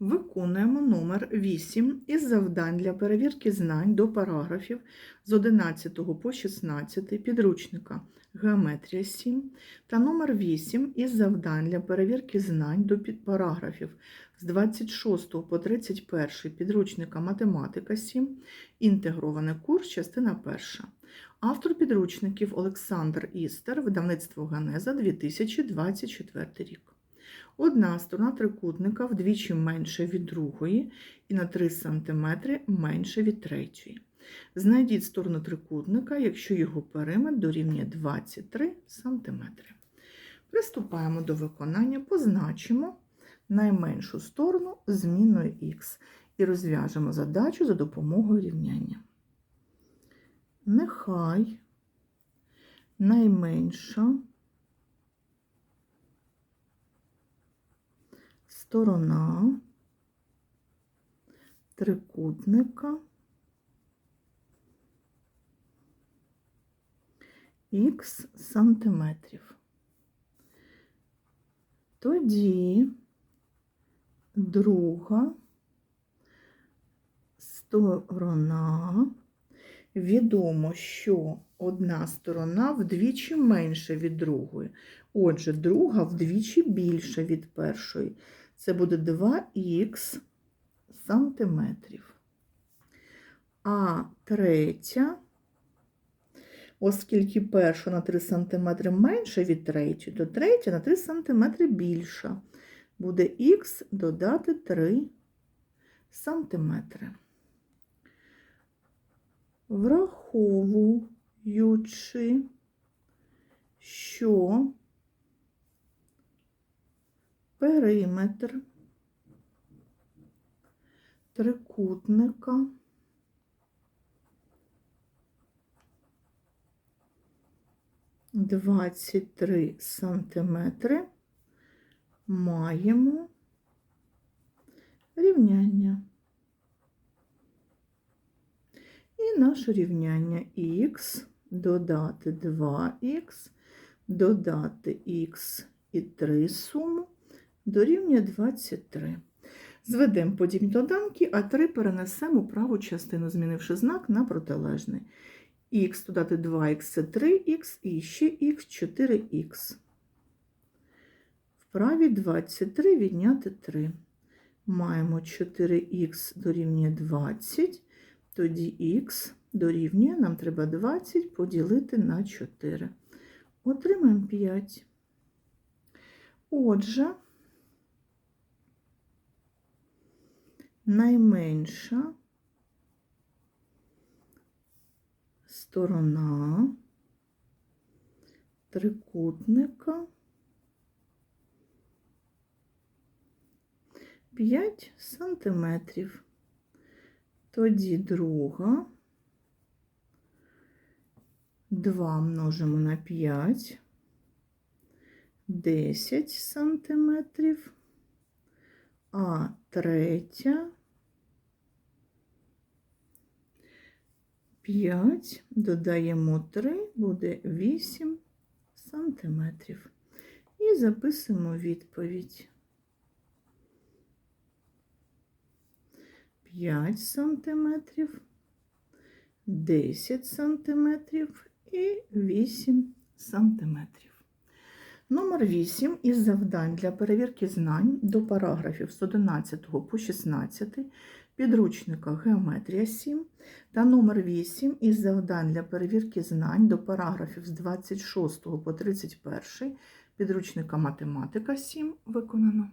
Виконуємо номер 8 із завдань для перевірки знань до параграфів з 11 по 16 підручника Геометрія 7 та номер 8 із завдань для перевірки знань до підпараграфів з 26 по 31 підручника Математика 7, інтегрований курс, частина 1. Автор підручників Олександр Істер, видавництво Ганеза 2024 рік. Одна сторона трикутника вдвічі менше від другої і на 3 см менше від третьої. Знайдіть сторону трикутника, якщо його периметр дорівнює 23 см. Приступаємо до виконання, позначимо найменшу сторону змінною х і розв'яжемо задачу за допомогою рівняння. Нехай найменша сторона трикутника х сантиметрів. Тоді друга сторона відомо, що одна сторона вдвічі менша від другої. Отже, друга вдвічі більша від першої. Це буде 2х сантиметрів. А третя, оскільки перша на 3 см менша від третьої, то третя на 3 см більша. Буде х додати 3 сантиметри. Враховуючи, що периметр трикутника. Двадцять три сантиметри. Маємо рівняння. І наше рівняння х додати 2х, додати х і 3 суму дорівнює 23. Зведемо подібні доданки, а 3 перенесемо у праву частину, змінивши знак на протилежний. Х додати 2х це 3х і ще х 4х. Вправі 23 відняти 3. Маємо 4х дорівнює 20, тоді х дорівнює, нам треба 20 поділити на 4. Отримаємо 5. Отже, найменша сторона трикутника 5 сантиметрів. Тоді друга 2 множимо на 5, 10 сантиметрів, а третя 5, додаємо 3, буде 8 сантиметрів. І записуємо відповідь. 5 сантиметрів, 10 сантиметрів і 8 сантиметрів. Номер 8 із завдань для перевірки знань до параграфів з 11 по 16 підручника Геометрія 7 та номер 8 із завдань для перевірки знань до параграфів з 26 по 31 підручника Математика 7 виконано.